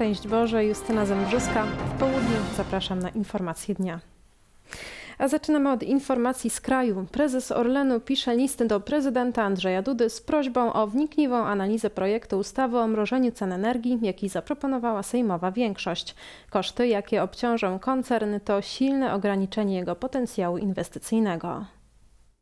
Szczęść Boże, Justyna Zembrzyska. W południu zapraszam na informacje dnia. A zaczynamy od informacji z kraju. Prezes Orlenu pisze listy do prezydenta Andrzeja Dudy z prośbą o wnikliwą analizę projektu ustawy o mrożeniu cen energii, jaki zaproponowała sejmowa większość. Koszty, jakie obciążą koncern, to silne ograniczenie jego potencjału inwestycyjnego.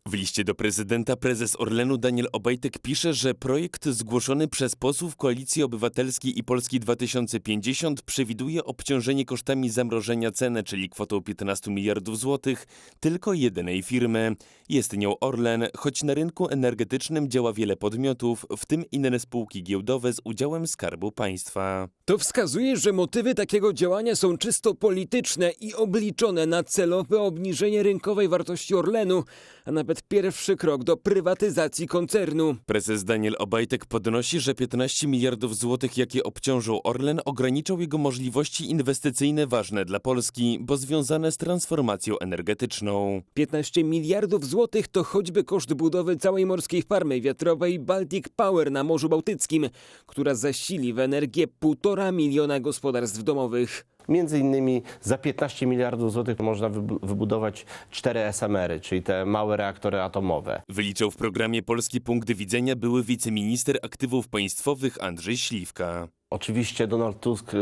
W liście do prezydenta prezes Orlenu Daniel Obajtek pisze, że projekt zgłoszony przez posłów Koalicji Obywatelskiej i Polski 2050 przewiduje obciążenie kosztami zamrożenia ceny, czyli kwotą 15 miliardów złotych, tylko jednej firmy. Jest nią Orlen, choć na rynku energetycznym działa wiele podmiotów, w tym inne spółki giełdowe z udziałem Skarbu Państwa. To wskazuje, że motywy takiego działania są czysto polityczne i obliczone na celowe obniżenie rynkowej wartości Orlenu, a nawet pierwszy krok do prywatyzacji koncernu. Prezes Daniel Obajtek podnosi, że 15 miliardów złotych, jakie obciążą Orlen, ograniczą jego możliwości inwestycyjne ważne dla Polski, bo związane z transformacją energetyczną. 15 miliardów złotych to choćby koszt budowy całej morskiej farmy wiatrowej Baltic Power na Morzu Bałtyckim, która zasili w energię 1,5 miliona gospodarstw domowych. Między innymi za 15 miliardów złotych można wybu- wybudować cztery SMR-y, czyli te małe reaktory atomowe. Wyliczał w programie Polski Punkt Widzenia były wiceminister aktywów państwowych Andrzej Śliwka. Oczywiście Donald Tusk e,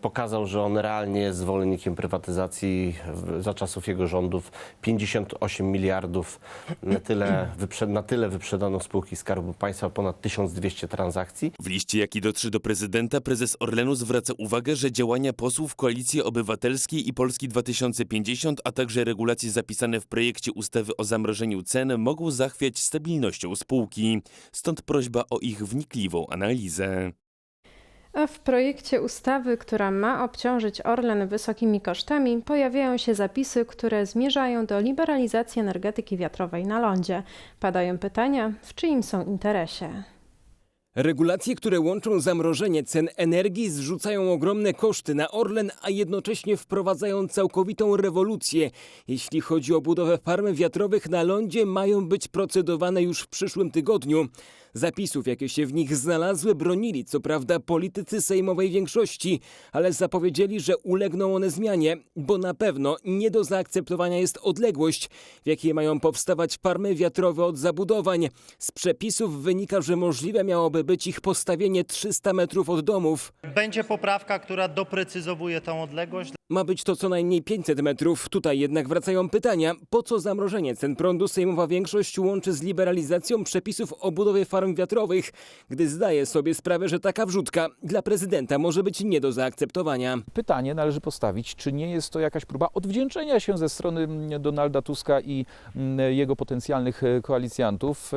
pokazał, że on realnie jest zwolennikiem prywatyzacji za czasów jego rządów. 58 miliardów na tyle, wyprze- na tyle wyprzedano spółki Skarbu Państwa, ponad 1200 transakcji. W liście, jaki dotrze do prezydenta, prezes Orlenu zwraca uwagę, że działania posłów Koalicji Obywatelskiej i Polski 2050, a także regulacje zapisane w projekcie ustawy o zamrożeniu cen mogą zachwiać stabilnością spółki. Stąd prośba o ich wnikliwą analizę. W projekcie ustawy, która ma obciążyć Orlen wysokimi kosztami, pojawiają się zapisy, które zmierzają do liberalizacji energetyki wiatrowej na lądzie. Padają pytania, w czyim są interesie. Regulacje, które łączą zamrożenie cen energii, zrzucają ogromne koszty na Orlen, a jednocześnie wprowadzają całkowitą rewolucję. Jeśli chodzi o budowę farm wiatrowych na lądzie, mają być procedowane już w przyszłym tygodniu. Zapisów, jakie się w nich znalazły, bronili co prawda politycy sejmowej większości, ale zapowiedzieli, że ulegną one zmianie, bo na pewno nie do zaakceptowania jest odległość, w jakiej mają powstawać farmy wiatrowe od zabudowań. Z przepisów wynika, że możliwe miałoby być ich postawienie 300 metrów od domów. Będzie poprawka, która doprecyzowuje tą odległość. Ma być to co najmniej 500 metrów. Tutaj jednak wracają pytania, po co zamrożenie cen prądu sejmowa większość łączy z liberalizacją przepisów o budowie farm wiatrowych, gdy zdaje sobie sprawę, że taka wrzutka dla prezydenta może być nie do zaakceptowania. pytanie należy postawić, czy nie jest to jakaś próba odwdzięczenia się ze strony mm, Donalda Tuska i mm, jego potencjalnych e, koalicjantów e,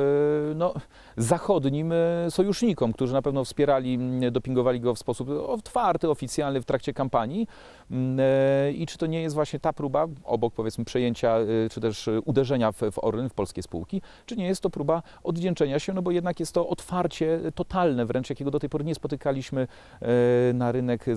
no, zachodnim e, sojusznikom, którzy na pewno wspierali, mm, dopingowali go w sposób otwarty, oficjalny w trakcie kampanii. I czy to nie jest właśnie ta próba, obok powiedzmy przejęcia, czy też uderzenia w, w Orlen, w polskie spółki, czy nie jest to próba odwdzięczenia się, no bo jednak jest to otwarcie totalne wręcz, jakiego do tej pory nie spotykaliśmy e, na rynek, e,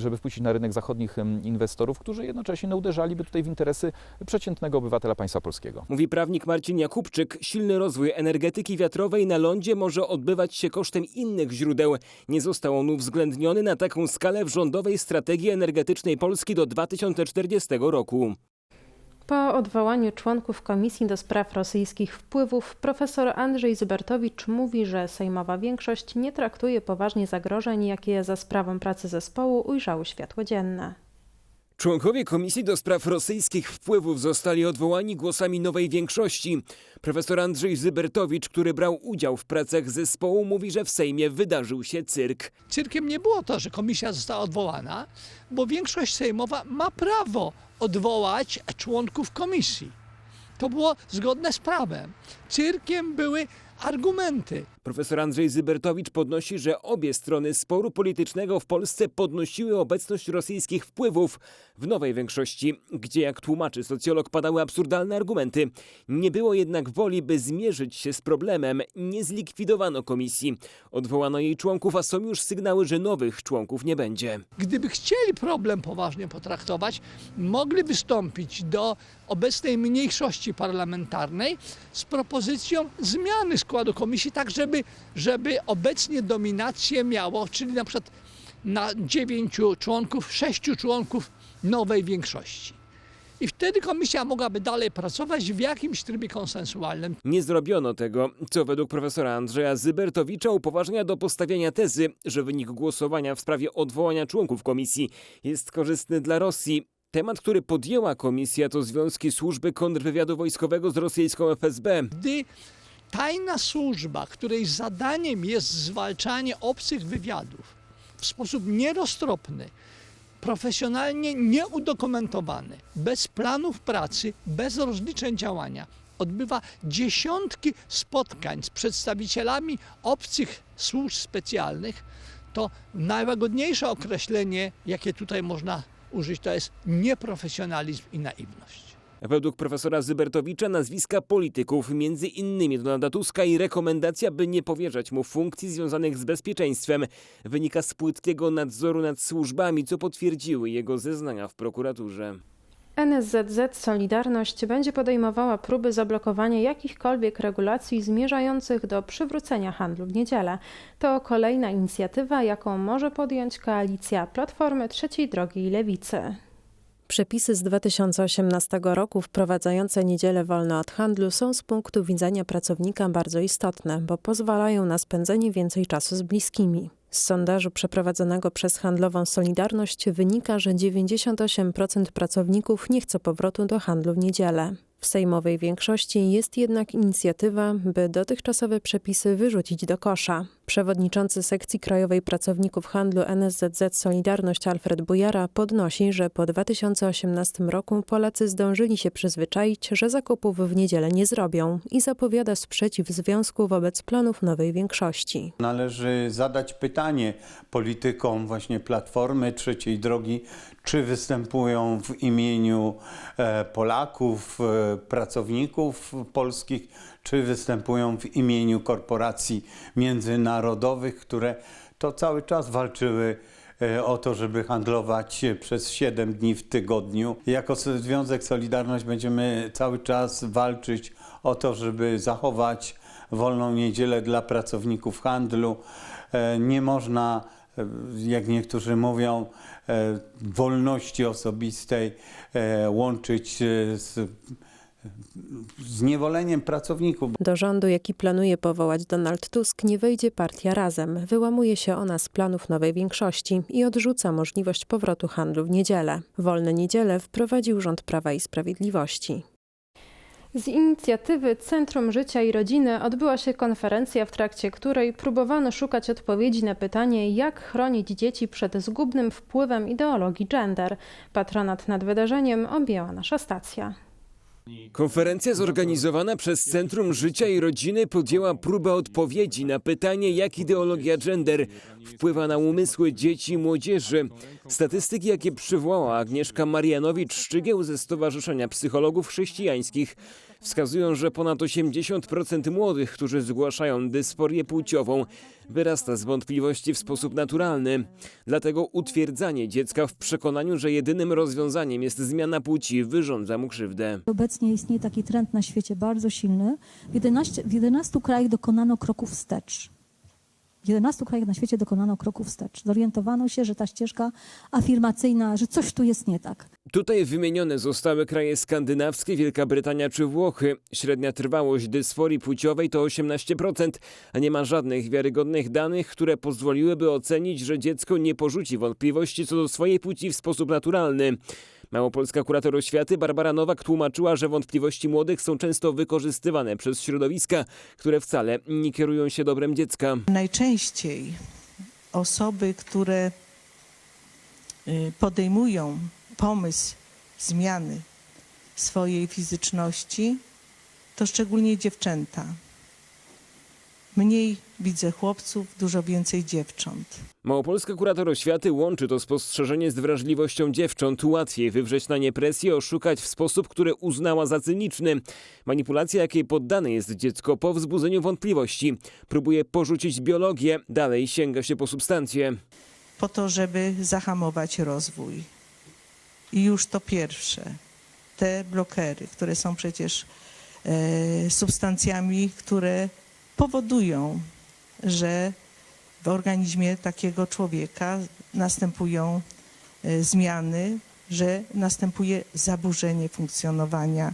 żeby wpuścić na rynek zachodnich inwestorów, którzy jednocześnie no, uderzaliby tutaj w interesy przeciętnego obywatela państwa polskiego. Mówi prawnik Marcin Jakubczyk, silny rozwój energetyki wiatrowej na lądzie może odbywać się kosztem innych źródeł. Nie został on uwzględniony na taką skalę w rządowej strategii energetycznej Polski do 2040 roku. Po odwołaniu członków Komisji do Spraw Rosyjskich Wpływów profesor Andrzej Zybertowicz mówi, że sejmowa większość nie traktuje poważnie zagrożeń, jakie za sprawą pracy zespołu ujrzały światło dzienne. Członkowie Komisji do Spraw Rosyjskich Wpływów zostali odwołani głosami nowej większości. Profesor Andrzej Zybertowicz, który brał udział w pracach zespołu, mówi, że w Sejmie wydarzył się cyrk. Cyrkiem nie było to, że komisja została odwołana, bo większość sejmowa ma prawo odwołać członków komisji. To było zgodne z prawem. Cyrkiem były argumenty. Profesor Andrzej Zybertowicz podnosi, że obie strony sporu politycznego w Polsce podnosiły obecność rosyjskich wpływów w nowej większości, gdzie jak tłumaczy socjolog padały absurdalne argumenty. Nie było jednak woli, by zmierzyć się z problemem. Nie zlikwidowano komisji. Odwołano jej członków, a są już sygnały, że nowych członków nie będzie. Gdyby chcieli problem poważnie potraktować, mogli wystąpić do obecnej mniejszości parlamentarnej z propozycją zmiany składu komisji, tak żeby, żeby obecnie dominację miało, czyli na przykład na dziewięciu członków, sześciu członków nowej większości. I wtedy komisja mogłaby dalej pracować w jakimś trybie konsensualnym. Nie zrobiono tego, co według profesora Andrzeja Zybertowicza upoważnia do postawienia tezy, że wynik głosowania w sprawie odwołania członków komisji jest korzystny dla Rosji. Temat, który podjęła komisja, to związki służby kontrwywiadu wojskowego z rosyjską FSB. Gdy tajna służba, której zadaniem jest zwalczanie obcych wywiadów w sposób nieroztropny, profesjonalnie nieudokumentowany, bez planów pracy, bez rozliczeń działania, odbywa dziesiątki spotkań z przedstawicielami obcych służb specjalnych, to najłagodniejsze określenie, jakie tutaj można użyć, to jest nieprofesjonalizm i naiwność. Według profesora Zybertowicza nazwiska polityków, między innymi Donalda Tuska i rekomendacja, by nie powierzać mu funkcji związanych z bezpieczeństwem, wynika z płytkiego nadzoru nad służbami, co potwierdziły jego zeznania w prokuraturze. NSZZ Solidarność będzie podejmowała próby zablokowania jakichkolwiek regulacji zmierzających do przywrócenia handlu w niedzielę. To kolejna inicjatywa, jaką może podjąć koalicja Platformy Trzeciej Drogi i Lewicy. Przepisy z 2018 roku wprowadzające niedzielę wolne od handlu są z punktu widzenia pracownika bardzo istotne, bo pozwalają na spędzenie więcej czasu z bliskimi. Z sondażu przeprowadzonego przez handlową Solidarność wynika, że 98% pracowników nie chce powrotu do handlu w niedzielę. W sejmowej większości jest jednak inicjatywa, by dotychczasowe przepisy wyrzucić do kosza. Przewodniczący sekcji krajowej pracowników handlu NSZZ Solidarność Alfred Bujara podnosi, że po 2018 roku Polacy zdążyli się przyzwyczaić, że zakupów w niedzielę nie zrobią i zapowiada sprzeciw związku wobec planów nowej większości. Należy zadać pytanie politykom właśnie Platformy Trzeciej Drogi, czy występują w imieniu e, Polaków, e, pracowników polskich, czy występują w imieniu korporacji międzynarodowych, które to cały czas walczyły e, o to, żeby handlować przez 7 dni w tygodniu. Jako Związek Solidarność będziemy cały czas walczyć o to, żeby zachować wolną niedzielę dla pracowników handlu. E, Nie można, e, jak niektórzy mówią, e, wolności osobistej e, łączyć e, z zniewoleniem pracowników. Do rządu, jaki planuje powołać Donald Tusk, nie wejdzie partia Razem. Wyłamuje się ona z planów nowej większości i odrzuca możliwość powrotu handlu w niedzielę. Wolne niedziele wprowadził rząd Prawa i Sprawiedliwości. Z inicjatywy Centrum Życia i Rodziny odbyła się konferencja, w trakcie której próbowano szukać odpowiedzi na pytanie, jak chronić dzieci przed zgubnym wpływem ideologii gender. Patronat nad wydarzeniem objęła nasza stacja. Konferencja zorganizowana przez Centrum Życia i Rodziny podjęła próbę odpowiedzi na pytanie, jak ideologia gender wpływa na umysły dzieci i młodzieży. Statystyki, jakie przywołała Agnieszka Marianowicz-Szczygieł ze Stowarzyszenia Psychologów Chrześcijańskich, wskazują, że ponad 80% młodych, którzy zgłaszają dysforię płciową, wyrasta z wątpliwości w sposób naturalny. Dlatego utwierdzanie dziecka w przekonaniu, że jedynym rozwiązaniem jest zmiana płci, wyrządza mu krzywdę. Obecnie istnieje taki trend na świecie bardzo silny. W 11, w 11 krajach dokonano kroków wstecz. W 11 krajach na świecie dokonano kroków wstecz. Zorientowano się, że ta ścieżka afirmacyjna, że coś tu jest nie tak. Tutaj wymienione zostały kraje skandynawskie, Wielka Brytania czy Włochy. Średnia trwałość dysforii płciowej to 18%, a nie ma żadnych wiarygodnych danych, które pozwoliłyby ocenić, że dziecko nie porzuci wątpliwości co do swojej płci w sposób naturalny. Małopolska kurator oświaty Barbara Nowak tłumaczyła, że wątpliwości młodych są często wykorzystywane przez środowiska, które wcale nie kierują się dobrem dziecka. Najczęściej osoby, które y, podejmują pomysł zmiany swojej fizyczności, to szczególnie dziewczęta. Mniej widzę chłopców, dużo więcej dziewcząt. Małopolska kurator oświaty łączy to spostrzeżenie z wrażliwością dziewcząt. Łatwiej wywrzeć na nie presję, oszukać w sposób, który uznała za cyniczny. Manipulacja, jakiej poddane jest dziecko po wzbudzeniu wątpliwości. Próbuje porzucić biologię, dalej sięga się po substancje. po to, żeby zahamować rozwój. I już to pierwsze, te blokery, które są przecież e, substancjami, które powodują, że w organizmie takiego człowieka następują e, zmiany, że następuje zaburzenie funkcjonowania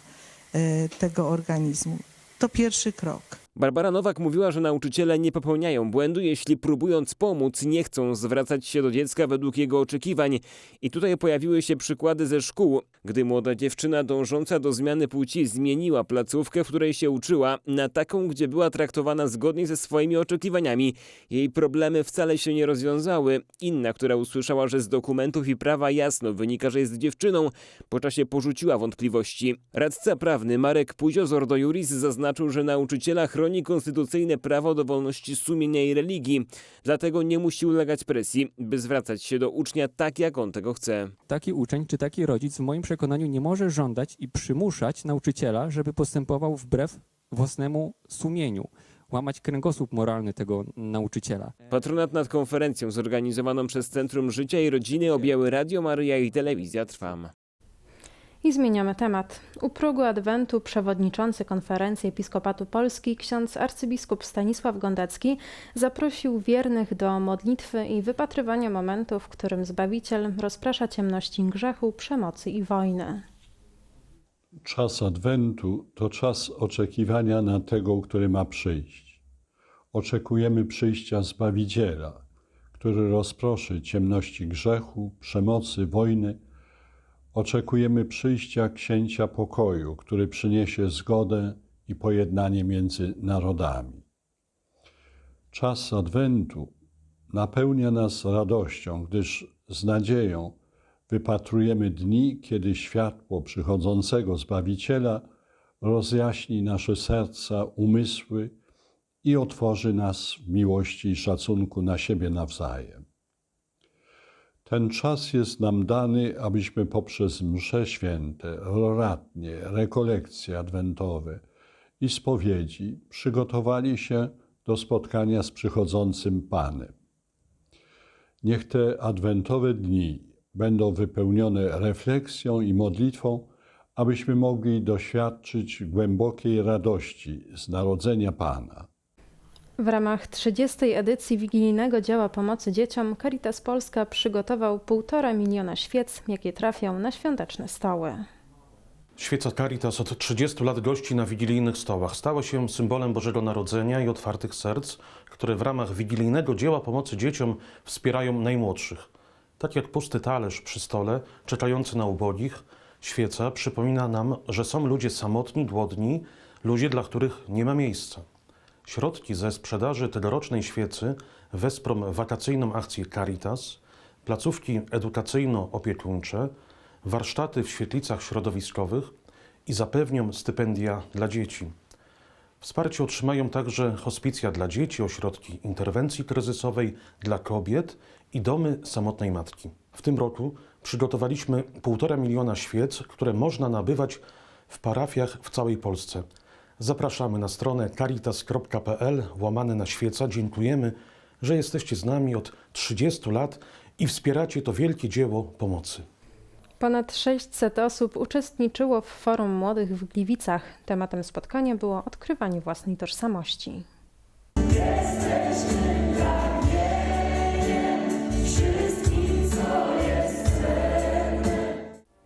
e, tego organizmu. To pierwszy krok. Barbara Nowak mówiła, że nauczyciele nie popełniają błędu, jeśli próbując pomóc, nie chcą zwracać się do dziecka według jego oczekiwań. I tutaj pojawiły się przykłady ze szkół, gdy młoda dziewczyna dążąca do zmiany płci zmieniła placówkę, w której się uczyła, na taką, gdzie była traktowana zgodnie ze swoimi oczekiwaniami. Jej problemy wcale się nie rozwiązały. Inna, która usłyszała, że z dokumentów i prawa jasno wynika, że jest dziewczyną, po czasie porzuciła wątpliwości. Radca prawny Marek Puzio z Ordo Juris zaznaczył, że nauczyciela chroni konstytucyjne prawo do wolności sumienia i religii. Dlatego nie musi ulegać presji, by zwracać się do ucznia tak, jak on tego chce. Taki uczeń czy taki rodzic w moim przekonaniu nie może żądać i przymuszać nauczyciela, żeby postępował wbrew własnemu sumieniu, łamać kręgosłup moralny tego nauczyciela. Patronat nad konferencją zorganizowaną przez Centrum Życia i Rodziny objęły Radio Maryja i Telewizja Trwam. I zmieniamy temat. U progu Adwentu przewodniczący Konferencji Episkopatu Polski ksiądz arcybiskup Stanisław Gondecki zaprosił wiernych do modlitwy i wypatrywania momentu, w którym Zbawiciel rozprasza ciemności grzechu, przemocy i wojny. Czas Adwentu to czas oczekiwania na tego, który ma przyjść. Oczekujemy przyjścia Zbawiciela, który rozproszy ciemności grzechu, przemocy, wojny. Oczekujemy przyjścia Księcia Pokoju, który przyniesie zgodę i pojednanie między narodami. Czas Adwentu napełnia nas radością, gdyż z nadzieją wypatrujemy dni, kiedy światło przychodzącego Zbawiciela rozjaśni nasze serca, umysły i otworzy nas w miłości i szacunku na siebie nawzajem. Ten czas jest nam dany, abyśmy poprzez msze święte, roratnie, rekolekcje adwentowe i spowiedzi przygotowali się do spotkania z przychodzącym Panem. Niech te adwentowe dni będą wypełnione refleksją i modlitwą, abyśmy mogli doświadczyć głębokiej radości z narodzenia Pana. W ramach 30. edycji wigilijnego działa pomocy dzieciom Caritas Polska przygotował 1,5 miliona świec, jakie trafią na świąteczne stoły. Świeca Caritas od 30 lat gości na wigilijnych stołach. Stała się symbolem Bożego Narodzenia i otwartych serc, które w ramach wigilijnego dzieła pomocy dzieciom wspierają najmłodszych. Tak jak pusty talerz przy stole, czekający na ubogich, świeca przypomina nam, że są ludzie samotni, głodni, ludzie, dla których nie ma miejsca. Środki ze sprzedaży tegorocznej świecy wesprą wakacyjną akcję Caritas, placówki edukacyjno-opiekuńcze, warsztaty w świetlicach środowiskowych i zapewnią stypendia dla dzieci. Wsparcie otrzymają także hospicja dla dzieci, ośrodki interwencji kryzysowej dla kobiet i domy samotnej matki. W tym roku przygotowaliśmy 1,5 miliona świec, które można nabywać w parafiach w całej Polsce. Zapraszamy na stronę caritas.pl łamane na świeca. Dziękujemy, że jesteście z nami od 30 lat i wspieracie to wielkie dzieło pomocy. Ponad 600 osób uczestniczyło w Forum Młodych w Gliwicach. Tematem spotkania było odkrywanie własnej tożsamości.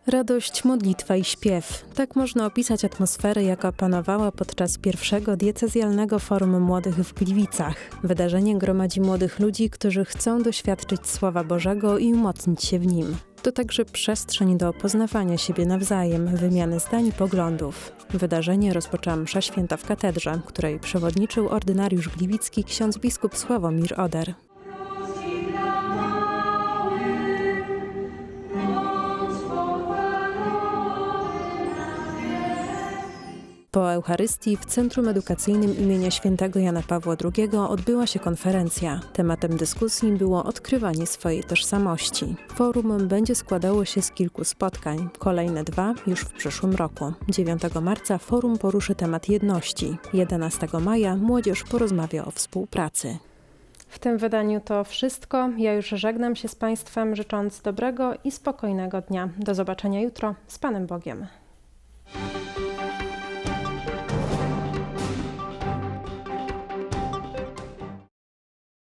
Radość, modlitwa i śpiew. Tak można opisać atmosferę, jaka panowała podczas pierwszego diecezjalnego Forum Młodych w Gliwicach. Wydarzenie gromadzi młodych ludzi, którzy chcą doświadczyć Słowa Bożego i umocnić się w nim. To także przestrzeń do poznawania siebie nawzajem, wymiany zdań i poglądów. Wydarzenie rozpoczęła msza święta w katedrze, której przewodniczył ordynariusz gliwicki ksiądz biskup Sławomir Oder. Po Eucharystii w Centrum Edukacyjnym imienia świętego Jana Pawła II odbyła się konferencja. Tematem dyskusji było odkrywanie swojej tożsamości. Forum będzie składało się z kilku spotkań. Kolejne dwa już w przyszłym roku. 9 marca forum poruszy temat jedności. 11 maja młodzież porozmawia o współpracy. W tym wydaniu to wszystko. Ja już żegnam się z Państwem, życząc dobrego i spokojnego dnia. Do zobaczenia jutro. Z Panem Bogiem.